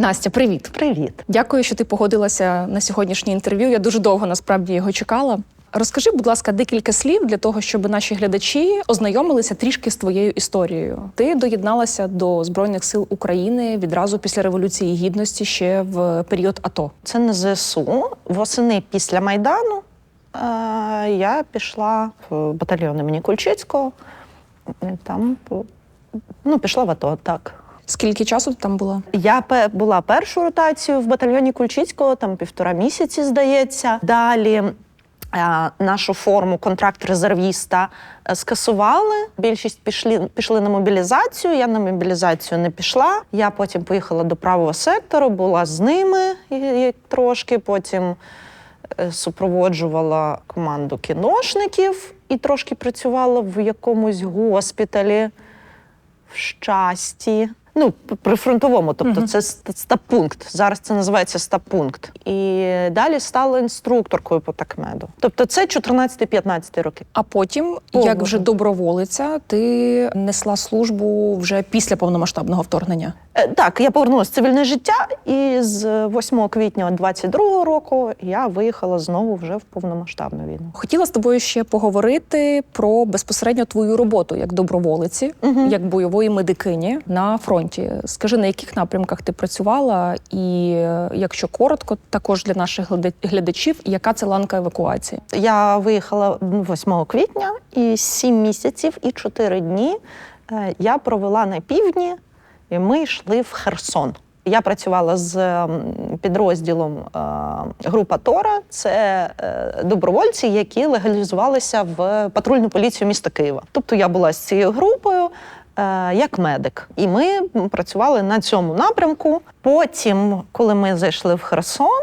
Настя, привіт. Привіт. Дякую, що ти погодилася на сьогоднішнє інтерв'ю. Я дуже довго насправді його чекала. Розкажи, будь ласка, декілька слів для того, щоб наші глядачі ознайомилися трішки з твоєю історією. Ти доєдналася до Збройних сил України відразу після революції гідності ще в період АТО. Це не ЗСУ. Восени після Майдану е, я пішла в батальйон імені Кульчицького. І Там ну, пішла в АТО, так. Скільки часу ти там була? Я була першу ротацію в батальйоні Кульчицького, там півтора місяці, здається. Далі е, нашу форму контракт резервіста е, скасували. Більшість пішли, пішли на мобілізацію. Я на мобілізацію не пішла. Я потім поїхала до правого сектору, була з ними трошки. Потім е, супроводжувала команду кіношників і трошки працювала в якомусь госпіталі в щасті. Ну, при фронтовому, тобто це ст- стаб-пункт. Зараз це називається стаб-пункт. І далі стала інструкторкою по такмеду. Тобто це 14-15 роки. А потім, О, як вже доброволиця, ти несла службу вже після повномасштабного вторгнення. Е, Так, я повернулася в цивільне життя, і з 8 квітня 22 року я виїхала знову вже в повномасштабну війну. Хотіла з тобою ще поговорити про безпосередньо твою роботу як доброволиці, Мгм. як бойової медикині на фронті. Скажи, на яких напрямках ти працювала, і е, якщо коротко, також для наших глядачів, яка це ланка евакуації? Я виїхала 8 квітня, і 7 місяців і 4 дні е, я провела на півдні, і ми йшли в Херсон. Я працювала з підрозділом е, група Тора. Це е, добровольці, які легалізувалися в патрульну поліцію міста Києва. Тобто я була з цією групою. Е, Як медик, і ми працювали на цьому напрямку. Потім, коли ми зайшли в Херсон,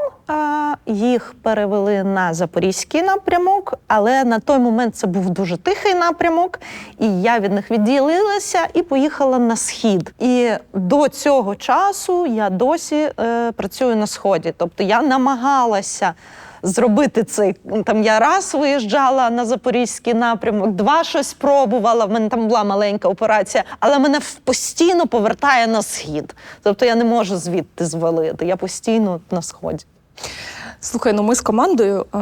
їх перевели на запорізький напрямок, але на той момент це був дуже тихий напрямок, і я від них відділилася і поїхала на схід. І до цього часу я досі е, працюю на сході. Тобто я намагалася. Зробити цей там я раз виїжджала на запорізький напрямок, два щось пробувала. В мене там була маленька операція, але мене постійно повертає на схід. Тобто я не можу звідти звалити. Я постійно на сході. Слухай, ну ми з командою е,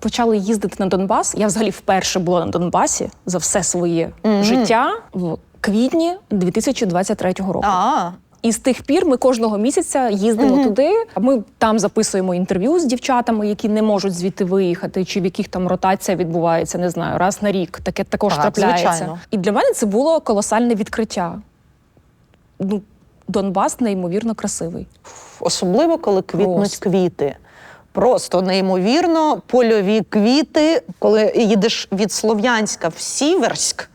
почали їздити на Донбас. Я взагалі вперше була на Донбасі за все своє Мгм. життя в квітні 2023 року. А, І з тих пір ми кожного місяця їздимо Мгм. туди. Ми там записуємо інтерв'ю з дівчатами, які не можуть звідти виїхати, чи в яких там ротація відбувається, не знаю, раз на рік. Таке також Так, трапляється. звичайно. І для мене це було колосальне відкриття. Ну, Донбас неймовірно красивий. особливо коли квітнуть Просто. квіти. Просто неймовірно, польові квіти. Коли їдеш від Слов'янська в Сіверськ,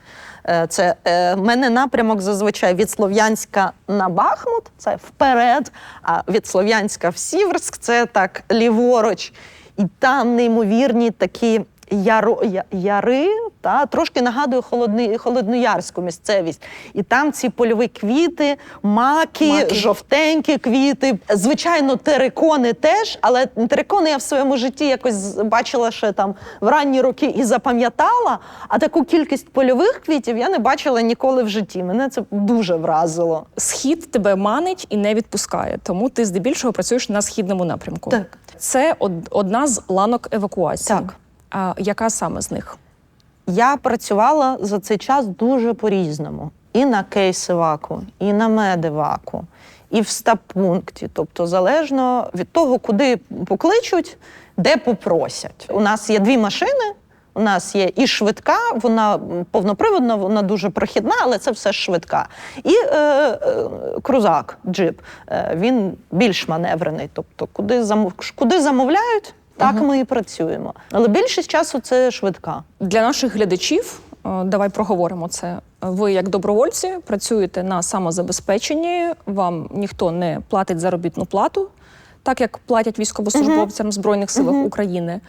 це е, мене напрямок зазвичай від Слов'янська на Бахмут, це вперед. А від Слов'янська в Сіверськ це так ліворуч. І там неймовірні такі яро, яри, та, трошки нагадує холодни, холодноярську місцевість. І там ці польові квіти, маки, Маки. жовтенькі квіти. Звичайно, терикони теж, але терикони я в своєму житті якось бачила ще там в ранні роки і запам'ятала. А таку кількість польових квітів я не бачила ніколи в житті. Мене це дуже вразило. Схід тебе манить і не відпускає, тому ти здебільшого працюєш на східному напрямку. Так. Це од- одна з ланок евакуації. Так. А яка саме з них? Я працювала за цей час дуже по-різному. І на кейс-еваку, і на медеваку, і в стаб-пункті. Тобто, залежно від того, куди покличуть, де попросять. У нас є дві машини. У нас є і швидка, вона повноприводна, вона дуже прохідна, але це все швидка. І е, е, крузак, джип. Е, він більш маневрений. Тобто, куди, замов, куди замовляють, так ми і працюємо. Але більшість часу це швидка. Для наших глядачів е, давай проговоримо це. Ви, як добровольці, працюєте на самозабезпеченні, вам ніхто не платить заробітну плату, так як платять військовослужбовцям Збройних сил України.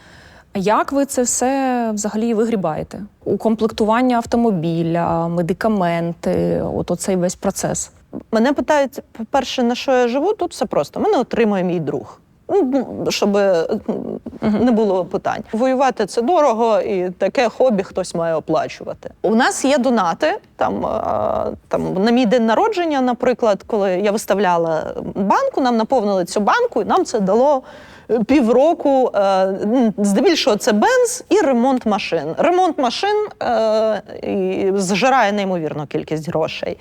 Як ви це все взагалі вигрібаєте? Укомплектування автомобіля, медикаменти, от оцей весь процес. Мене питають, по-перше, на що я живу, тут все просто. Мене отримує мій друг. Ну, щоб е, не було питань. Воювати це дорого, і таке хобі хтось має оплачувати. У нас є донати. Там, е, там на мій день народження, наприклад, коли я виставляла банку, нам наповнили цю банку, і нам це дало. е, Півроку, здебільшого це бенз і ремонт машин. Ремонт машин зжирає неймовірну кількість грошей.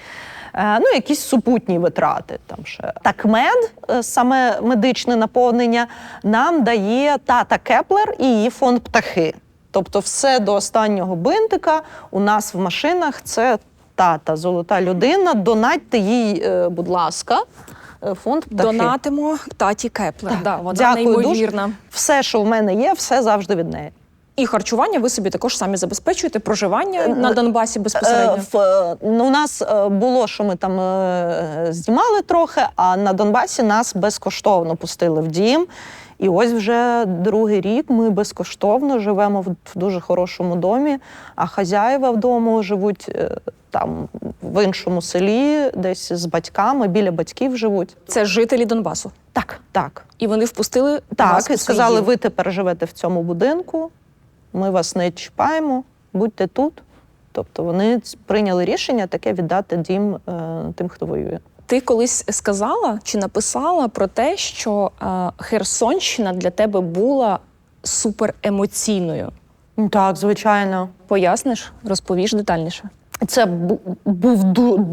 Е, Ну, якісь супутні витрати. Там ще так мед, е, саме медичне наповнення, нам дає тата Кеплер і її фонд птахи. Тобто, все до останнього бинтика у нас в машинах це тата, золота людина. Донатьте їй, е, будь ласка, фонд птахи. Донатимо таті Кеплер. Да, вона Дякую неймовірна. дуже. Все, що в мене є, все завжди від неї. І харчування ви собі також самі забезпечуєте, проживання Е, на Донбасі безпосередньо. Е, в, е, ну, у нас було, що ми там знімали трохи, а на Донбасі нас безкоштовно пустили в дім. І ось вже другий рік ми безкоштовно живемо в, дуже хорошому домі, а хазяїва вдома живуть там в іншому селі, десь з батьками, біля батьків живуть. Це жителі Донбасу. Так, так. І вони впустили Так, вас і сказали, ви тепер живете в цьому будинку, ми вас не чіпаємо, будьте тут. Тобто вони прийняли рішення таке віддати дім е, тим, хто воює. Ти колись сказала чи написала про те, що е, Херсонщина для тебе була суперемоційною. Так, звичайно. Поясниш, розповіш детальніше. Це був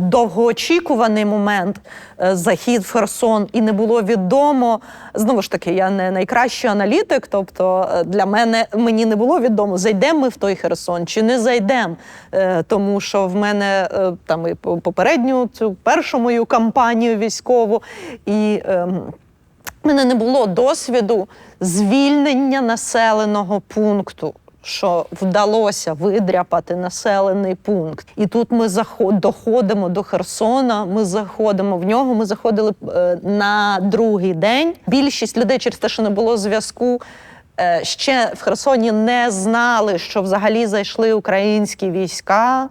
довгоочікуваний момент е, захід в Херсон, і не було відомо. Знову ж таки, я не найкращий аналітик. Тобто е, для мене мені не було відомо, зайдемо ми в той Херсон чи не зайдемо. Е, Тому що в мене там і по- попередню цю першу мою кампанію військову і. ем, в мене не було досвіду звільнення населеного пункту. Що вдалося видряпати населений пункт, і тут ми заход, доходимо до Херсона. Ми заходимо в нього. Ми заходили е, на другий день. Більшість людей через те, що не було зв'язку, е, ще в Херсоні не знали, що взагалі зайшли українські війська.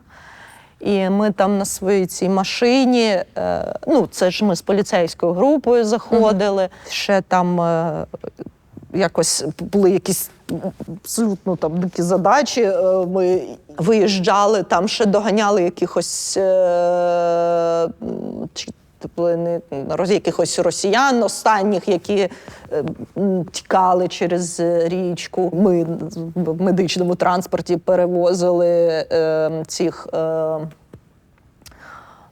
І ми там на своїй цій машині, е, ну це ж ми з поліцейською групою заходили. Ще там якось були якісь абсолютно там дикі задачі. Е, ми виїжджали, там ще доганяли якихось. Е, чи Типу, не якихось росіян останніх, які е, тікали через річку. Ми в медичному транспорті перевозили цих.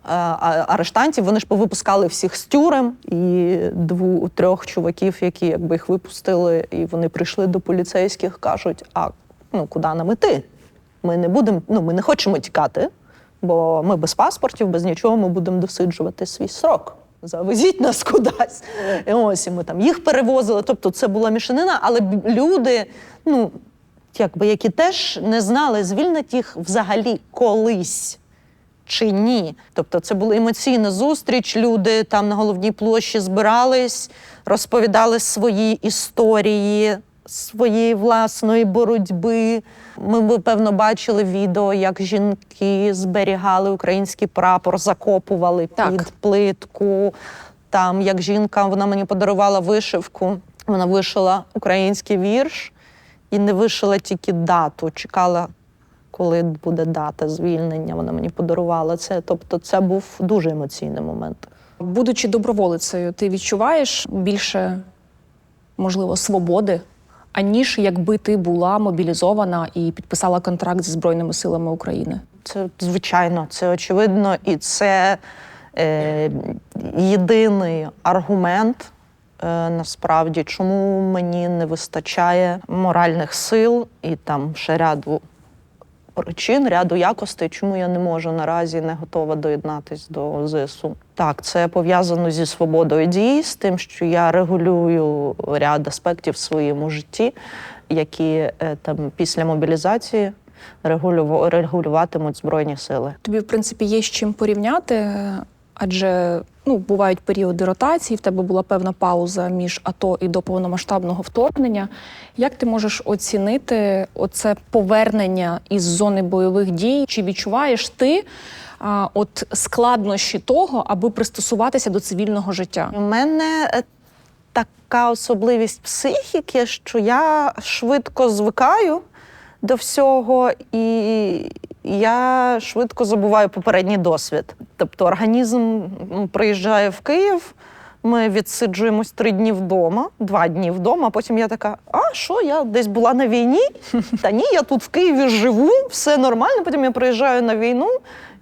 Арештантів. Вони ж повипускали всіх з тюрем, і двох трьох чуваків, які якби їх випустили, і вони прийшли до поліцейських, кажуть: а ну куди нам іти? Ми не будемо, ну ми не хочемо тікати, бо ми без паспортів, без нічого, ми будемо досиджувати свій срок. Завезіть нас кудись. І ось і ми там їх перевозили. Тобто це була мішанина, але люди, ну якби які теж не знали, звільнять їх взагалі колись чи ні. Тобто це була емоційна зустріч. Люди там на головній площі збирались, розповідали свої історії своєї власної боротьби. Ми, ви, певно, бачили відео, як жінки зберігали український прапор, закопували Так. під плитку. Там, як жінка, вона мені подарувала вишивку. Вона вишила український вірш і не вишила тільки дату. Чекала коли буде дата звільнення. Вона мені подарувала це. Тобто, це був дуже емоційний момент. Будучи доброволицею, ти відчуваєш більше, можливо, свободи, аніж якби ти була мобілізована і підписала контракт зі Збройними силами України. Це звичайно, це очевидно, і це е, єдиний аргумент. е, Насправді, чому мені не вистачає моральних сил і там ще ряду причин, ряду якостей, чому я не можу наразі не готова доєднатись до ЗСУ. Так, це пов'язано зі свободою дій, з тим, що я регулюю ряд аспектів в своєму житті, які е, там після мобілізації регулюватимуть збройні сили. Тобі, в принципі, є з чим порівняти, адже ну, бувають періоди ротації, в тебе була певна пауза між АТО і до повномасштабного вторгнення. Як ти можеш оцінити оце повернення із зони бойових дій? Чи відчуваєш ти а, от складнощі того, аби пристосуватися до цивільного життя? У мене е, така особливість психіки, що я швидко звикаю до всього, і я швидко забуваю попередній досвід. Тобто організм приїжджає в Київ. Ми відсиджуємось три дні вдома, два дні вдома. А потім я така: а що, я десь була на війні? Та ні, я тут в Києві живу, все нормально. Потім я приїжджаю на війну.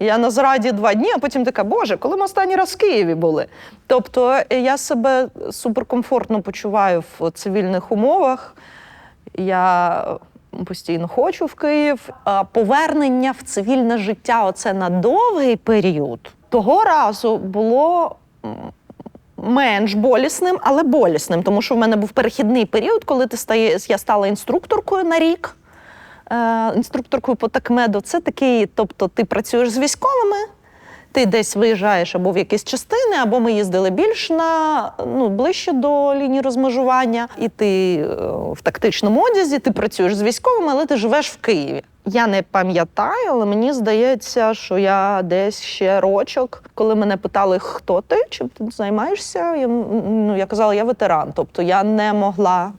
Я на зраді два дні, а потім така, Боже, коли ми останній раз в Києві були. Тобто е, я себе суперкомфортно почуваю в цивільних умовах. Я постійно хочу в Київ. Повернення в цивільне життя оце на довгий період. Того разу було менш болісним, але болісним, тому що в мене був перехідний період, коли ти стає, я стала інструкторкою на рік. Е, інструкторкою по такмеду. Це такий, тобто ти працюєш з військовими, ти десь виїжджаєш або в якісь частини, або ми їздили більш на ну ближче до лінії розмежування, і ти е, в тактичному одязі, ти працюєш з військовими, але ти живеш в Києві. Я не пам'ятаю, але мені здається, що я десь ще рочок, коли мене питали, хто ти, чим ти займаєшся, я, ну, я казала, я ветеран. Тобто я не могла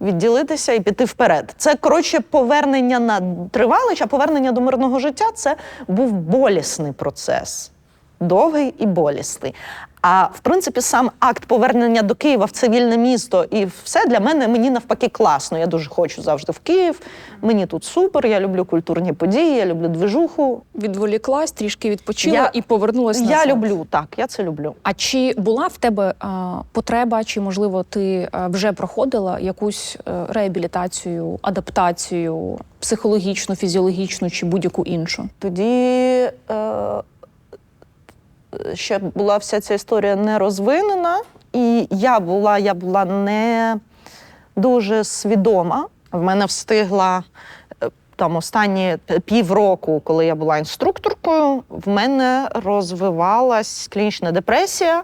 відділитися і піти вперед. Це коротше повернення на тривалич, а повернення до мирного життя це був болісний процес. Довгий і болісний. А в принципі, сам акт повернення до Києва в цивільне місто і все для мене мені навпаки класно. Я дуже хочу завжди в Київ. Мені тут супер. Я люблю культурні події, я люблю движуху. Відволіклась, трішки відпочила Я- і повернулася Я назад. люблю так, я це люблю. А чи була в тебе а, потреба, чи можливо ти а, вже проходила якусь е, реабілітацію, адаптацію психологічну, фізіологічну чи будь-яку іншу? Тоді е, ще була вся ця історія не розвинена, і я була, я була не дуже свідома. В мене встигла е, там останні півроку, коли я була інструкторкою, в мене розвивалась клінічна депресія.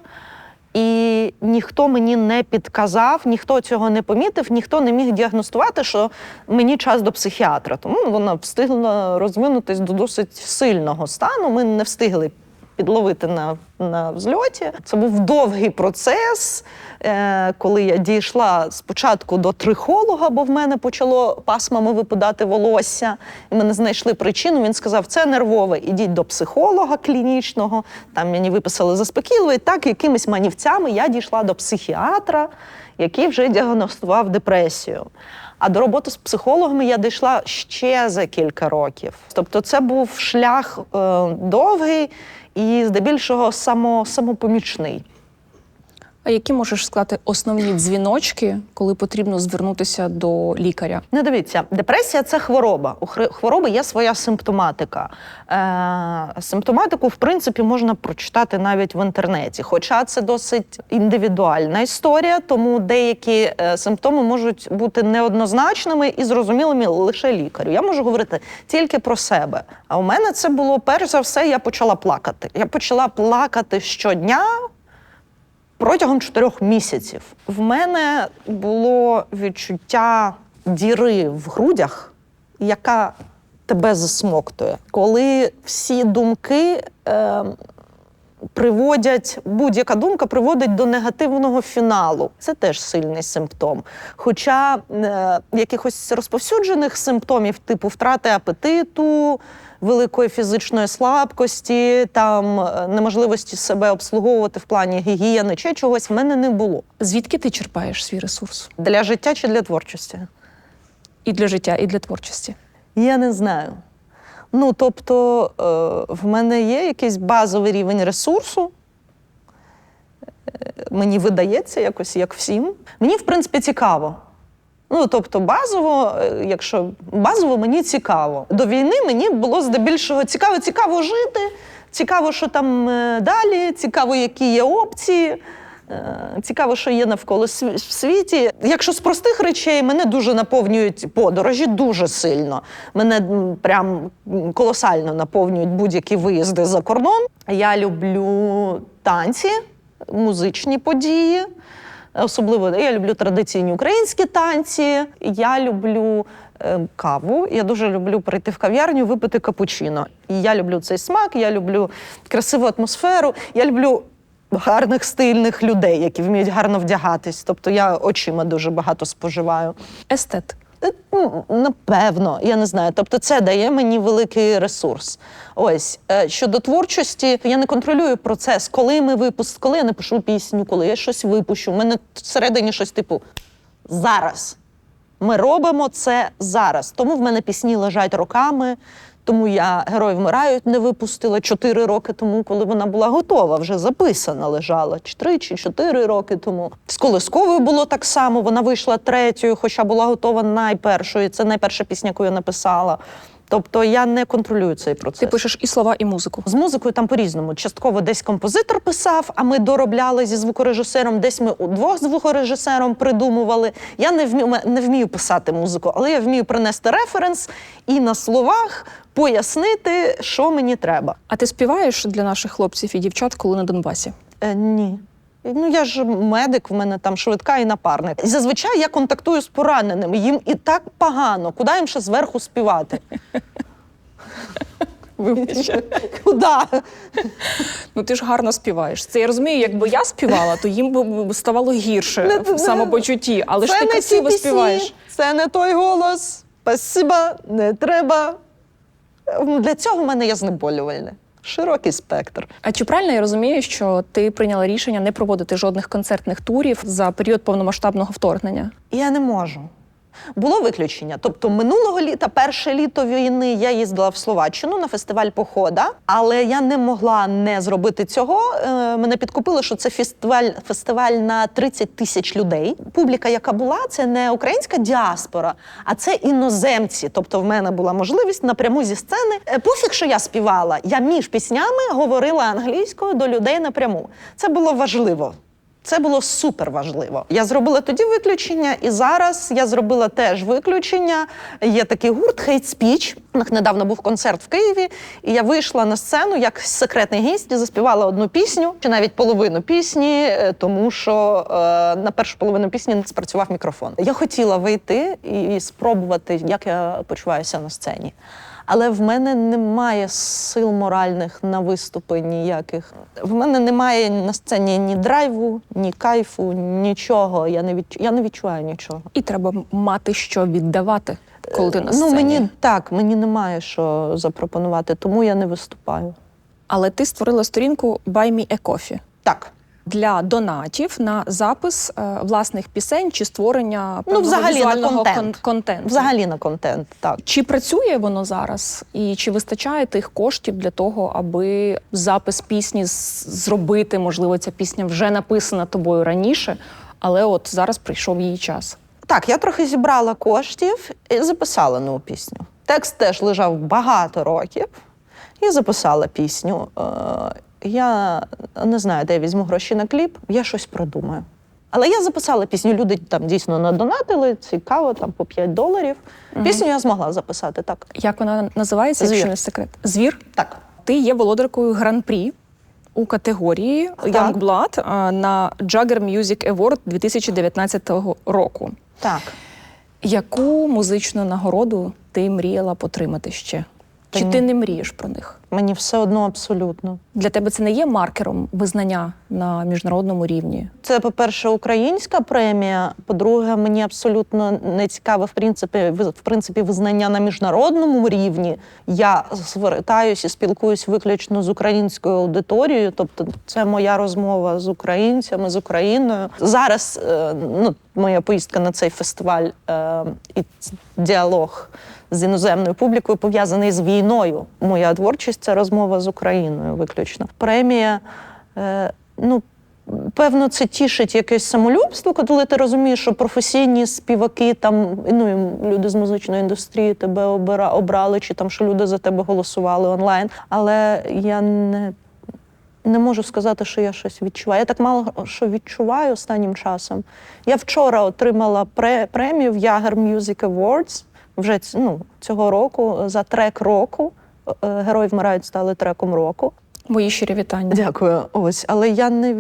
І ніхто мені не підказав, ніхто цього не помітив, ніхто не міг діагностувати, що мені час до психіатра. Тому вона встигла розвинутись до досить сильного стану. Ми не встигли підловити на, на взльоті. Це був довгий процес, е, коли я дійшла спочатку до трихолога, бо в мене почало пасмами випадати волосся, і ми не знайшли причину. Він сказав, це нервове, ідіть до психолога клінічного. Там мені виписали заспокійливо. І так якимись манівцями я дійшла до психіатра, який вже діагностував депресію. А до роботи з психологами я дійшла ще за кілька років. Тобто, це був шлях е, довгий і здебільшого само, самопомічний. А які можеш сказати основні дзвіночки, коли потрібно звернутися до лікаря? Не дивіться, депресія це хвороба. У хвороби є своя симптоматика. Е, симптоматику, в принципі, можна прочитати навіть в інтернеті. Хоча це досить індивідуальна історія, тому деякі е, симптоми можуть бути неоднозначними і зрозумілими лише лікарю. Я можу говорити тільки про себе. А у мене це було перш за все, я почала плакати. Я почала плакати щодня протягом чотирьох місяців. В мене було відчуття діри в грудях, яка тебе засмоктує. Коли всі думки. Е, Приводять будь-яка думка приводить до негативного фіналу. Це теж сильний симптом. Хоча е, якихось розповсюджених симптомів, типу втрати апетиту, великої фізичної слабкості, там е, неможливості себе обслуговувати в плані гігієни чи чогось в мене не було. Звідки ти черпаєш свій ресурс? Для життя чи для творчості? І для життя, і для творчості? Я не знаю. Ну, тобто, е, в мене є якийсь базовий рівень ресурсу. Е, Мені видається якось як всім. Мені, в принципі, цікаво. Ну, тобто, базово, е, якщо базово мені цікаво. До війни мені було здебільшого цікаво, цікаво жити, цікаво, що там е, далі, цікаво, які є опції. Е, Цікаво, що є навколо в світі. Якщо з простих речей мене дуже наповнюють подорожі, дуже сильно. Мене прям колосально наповнюють будь-які виїзди за кордон. Я люблю танці, музичні події. Особливо я люблю традиційні українські танці. Я люблю е, каву. Я дуже люблю прийти в кав'ярню, випити капучино. І я люблю цей смак, я люблю красиву атмосферу. Я люблю гарних стильних людей, які вміють гарно вдягатись. Тобто я очима дуже багато споживаю. Естет. Е, ну, Напевно, я не знаю. Тобто, це дає мені великий ресурс. Ось Е, щодо творчості, я не контролюю процес, коли ми випуск, коли я напишу пісню, коли я щось випущу. У мене всередині щось типу зараз. Ми робимо це зараз. Тому в мене пісні лежать роками. Тому я герої вмирають не випустила чотири роки тому, коли вона була готова, вже записана лежала чи три, чи чотири роки тому. З колисковою було так само. Вона вийшла третьою, хоча була готова найпершою. Це найперша пісня, яку я написала. Тобто я не контролюю цей процес. Ти пишеш і слова, і музику. З музикою там по-різному. Частково десь композитор писав, а ми доробляли зі звукорежисером, десь ми удвох з звукорежисером придумували. Я не вмію, не вмію писати музику, але я вмію принести референс і на словах пояснити, що мені треба. А ти співаєш для наших хлопців і дівчат, коли на Донбасі? Е, ні. Ну, я ж медик, в мене там швидка і напарник. І зазвичай я контактую з пораненими. Їм і так погано. Куди їм ще зверху співати? Куда? Ну ти ж гарно співаєш. Це я розумію, якби я співала, то їм би ставало гірше в самопочутті. Але ж ти не красиво співаєш. Це не той голос. Спасіба, не треба. Для цього в мене є знеболювальне. Широкий спектр. А чи правильно я розумію, що ти прийняла рішення не проводити жодних концертних турів за період повномасштабного вторгнення? Я не можу. Було виключення. Тобто, минулого літа, перше літо війни, я їздила в Словаччину на фестиваль Похода, але я не могла не зробити цього. Е, Мене підкупили, що це фестиваль, фестиваль на 30 тисяч людей. Публіка, яка була, це не українська діаспора, а це іноземці. Тобто, в мене була можливість напряму зі сцени. Е, Пофіг, що я співала. Я між піснями говорила англійською до людей напряму. Це було важливо. Це було супер важливо. Я зробила тоді виключення, і зараз я зробила теж виключення. Є такий гурт Hate Speech. У них недавно був концерт в Києві, і я вийшла на сцену як секретний гість і заспівала одну пісню, чи навіть половину пісні, е, тому що е, на першу половину пісні не спрацював мікрофон. Я хотіла вийти і спробувати, як я почуваюся на сцені. Але в мене немає сил моральних на виступи ніяких. В мене немає на сцені ні драйву, ні кайфу, нічого. Я не відчу... я не відчуваю нічого. І треба мати що віддавати, коли ти на ну мені так, мені немає що запропонувати, тому я не виступаю. Але ти створила сторінку Buy Me a Coffee Так. Для донатів на запис е, власних пісень чи створення Ну, взагалі на контент. кон- контенту. Взагалі на контент, так. Чи працює воно зараз, і чи вистачає тих коштів для того, аби запис пісні зробити? Можливо, ця пісня вже написана тобою раніше, але от зараз прийшов її час. Так, я трохи зібрала коштів і записала нову пісню. Текст теж лежав багато років і записала пісню. Е, я не знаю, де я візьму гроші на кліп, я щось придумаю. Але я записала пісню. Люди там дійсно надонатили, цікаво, там по 5 доларів. Пісню я змогла записати, так. Як вона називається, Звір. якщо не секрет? Звір. Так. Ти є володаркою гран-прі у категорії Young Blood а, на Jagger Music Award 2019 року. Так. Яку музичну нагороду ти мріяла потримати ще? Чи ні. ти не мрієш про них? Мені все одно абсолютно. Для тебе це не є маркером визнання на міжнародному рівні? Це, по-перше, українська премія. По-друге, мені абсолютно не цікаве в принципі, в принципі визнання на міжнародному рівні. Я звертаюся і спілкуюсь виключно з українською аудиторією. Тобто, це моя розмова з українцями, з Україною. Зараз е, ну, моя поїздка на цей фестиваль е, і діалог з іноземною публікою пов'язаний з війною. Моя творчість це розмова з Україною виключно. Премія. Е, ну, Певно, це тішить якесь самолюбство, коли ти розумієш, що професійні співаки, там ну люди з музичної індустрії тебе обира, обрали, чи там що люди за тебе голосували онлайн. Але я не, не можу сказати, що я щось відчуваю. Я так мало що відчуваю останнім часом. Я вчора отримала премію в Jagger Music Awards вже ну, цього року за трек року. Е, Герої вмирають стали треком року. Мої щирі вітання. Дякую. Ось, але я не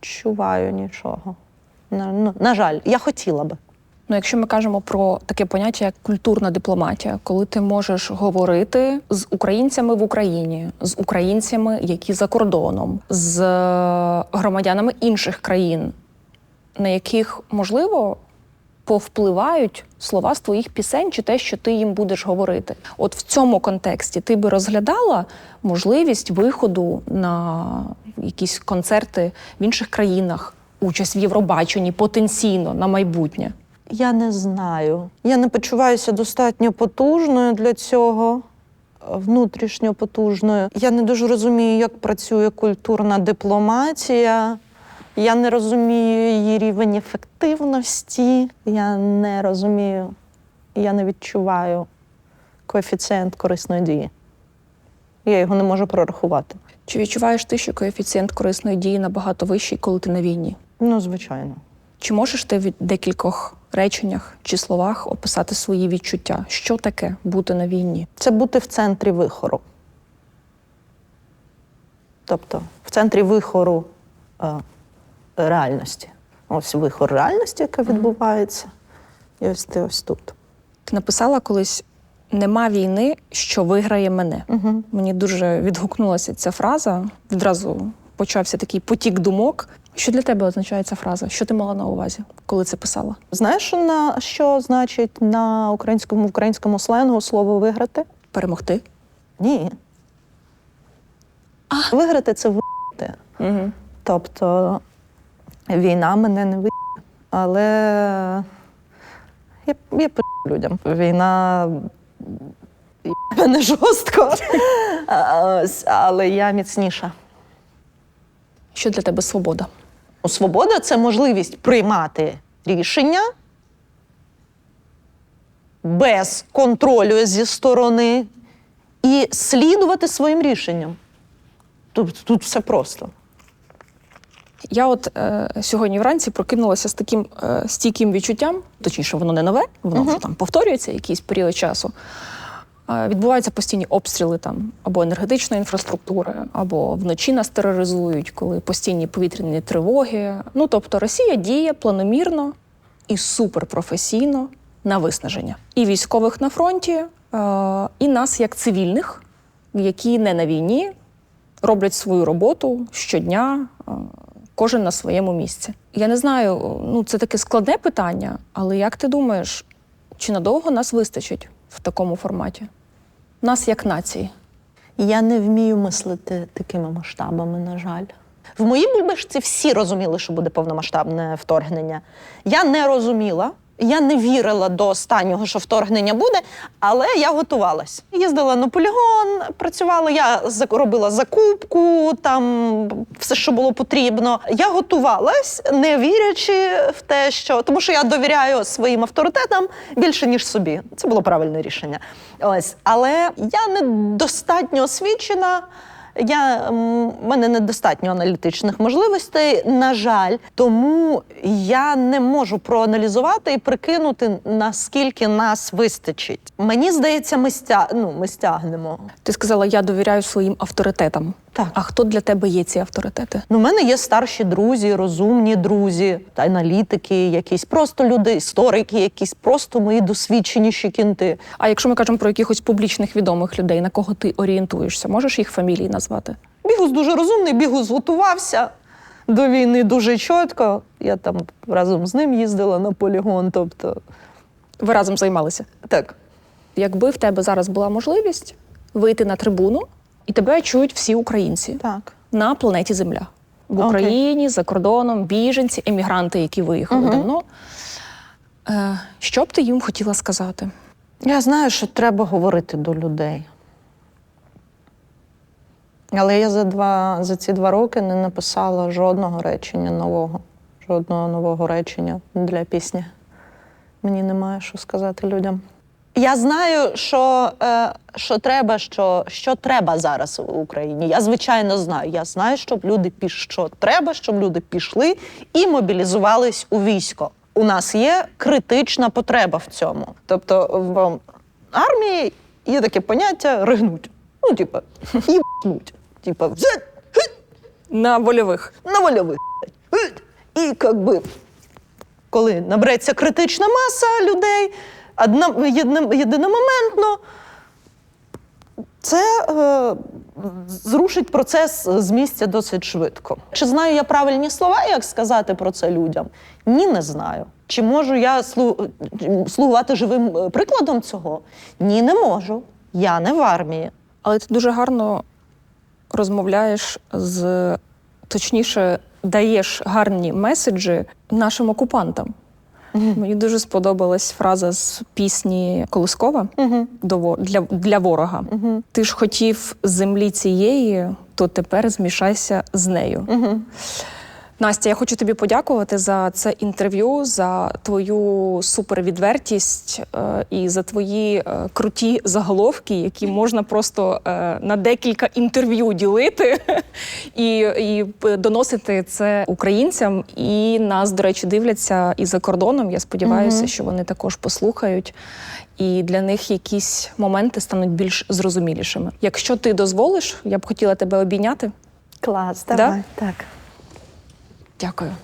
відчуваю нічого. На, ну, на жаль, я хотіла би. Ну, якщо ми кажемо про таке поняття, як культурна дипломатія, коли ти можеш говорити з українцями в Україні, з українцями, які за кордоном, з е, громадянами інших країн, на яких можливо повпливають слова з твоїх пісень чи те, що ти їм будеш говорити. От в цьому контексті ти би розглядала можливість виходу на якісь концерти в інших країнах, участь в Євробаченні потенційно на майбутнє. Я не знаю. Я не почуваюся достатньо потужною для цього, внутрішньо потужною. Я не дуже розумію, як працює культурна дипломатія. Я не розумію її рівень ефективності. Я не розумію, я не відчуваю коефіцієнт корисної дії. Я його не можу прорахувати. Чи відчуваєш ти, що коефіцієнт корисної дії набагато вищий, коли ти на війні? Ну, звичайно. Чи можеш ти в декількох реченнях чи словах описати свої відчуття? Що таке бути на війні? Це бути в центрі вихору. Тобто в центрі вихору е, реальності. Ось вихор реальності, яка відбувається. І ось ти ось тут. Ти написала колись нема війни, що виграє мене. Угу. Мені дуже відгукнулася ця фраза. Відразу почався такий потік думок. Що для тебе означає ця фраза? Що ти мала на увазі, коли це писала? Знаєш, на що значить на українському українському сленгу слово виграти? Перемогти? Ні. Виграти це виграти. Угу. Тобто війна мене не виграє. Але я, я пи людям. Війна мене жорстко. Але я міцніша. Що для тебе свобода? Ну, Свобода це можливість приймати рішення без контролю зі сторони і слідувати своїм рішенням. Тобто тут все просто. Я от е, сьогодні вранці прокинулася з таким е, стійким відчуттям, точніше, воно не нове, воно вже там повторюється якийсь період часу. Е, відбуваються постійні обстріли там або енергетичної інфраструктури, або вночі нас тероризують, коли постійні повітряні тривоги. Ну тобто Росія діє планомірно і суперпрофесійно на виснаження і військових на фронті, е, і нас як цивільних, які не на війні, роблять свою роботу щодня, е, кожен на своєму місці. Я не знаю, ну це таке складне питання, але як ти думаєш, чи надовго нас вистачить в такому форматі? Нас як нації. Я не вмію мислити такими масштабами, на жаль. В моїй бульбашці всі розуміли, що буде повномасштабне вторгнення. Я не розуміла, я не вірила до останнього, що вторгнення буде, але я готувалась. Їздила на полігон, працювала, я робила закупку, там все, що було потрібно. Я готувалась, не вірячи в те, що тому що я довіряю своїм авторитетам більше, ніж собі. Це було правильне рішення. Ось, але я недостатньо освічена. Я в мене недостатньо аналітичних можливостей, на жаль, тому я не можу проаналізувати і прикинути, наскільки нас вистачить. Мені здається, ми стя... ну, ми стягнемо. Ти сказала, я довіряю своїм авторитетам. Так. А хто для тебе є ці авторитети? Ну, в мене є старші друзі, розумні друзі, аналітики, якісь просто люди, історики, якісь просто мої досвідченіші кінти. А якщо ми кажемо про якихось публічних відомих людей, на кого ти орієнтуєшся, можеш їх фамілії назвати? Бігус дуже розумний, бігус готувався до війни дуже чітко. Я там разом з ним їздила на полігон. Тобто, Ви разом займалися. так. Якби в тебе зараз була можливість вийти на трибуну, і тебе чують всі українці Так. на планеті Земля. В. Україні, за кордоном, біженці, емігранти, які виїхали Мгм. давно. Е, що б ти їм хотіла сказати? Я знаю, що треба говорити до людей. Але я за, два, за ці два роки не написала жодного речення нового, жодного нового речення для пісні. Мені немає що сказати людям. Я знаю, що, е, що треба, що, що треба зараз в Україні. Я звичайно знаю. Я знаю, щоб люди піш, що треба, щоб люди пішли і мобілізувались у військо. У нас є критична потреба в цьому. Тобто в армії є таке поняття ригнуть. Ну, типа, їбнуть. Типа, На вольових. на вольових. І як би коли набереться критична маса людей, одна, єдно- єдиномоментно, це е, зрушить процес з місця досить швидко. Чи знаю я правильні слова, як сказати про це людям? Ні, не знаю. Чи можу я слу- слугувати живим е, прикладом цього? Ні, не можу. Я не в армії. Але ти дуже гарно розмовляєш з точніше, даєш гарні меседжі нашим окупантам. Мені дуже сподобалась фраза з пісні Колискова Угу. для, для ворога. Угу. Ти ж хотів землі цієї, то тепер змішайся з нею. Угу. Настя, я хочу тобі подякувати за це інтерв'ю, за твою супервідвертість е, і за твої е, круті заголовки, які можна просто е, на декілька інтерв'ю ділити і, і доносити це українцям. І нас, до речі, дивляться і за кордоном. Я сподіваюся, Мгм. що вони також послухають. І для них якісь моменти стануть більш зрозумілішими. Якщо ти дозволиш, я б хотіла тебе обійняти. Клас, Да? Так. Дякую.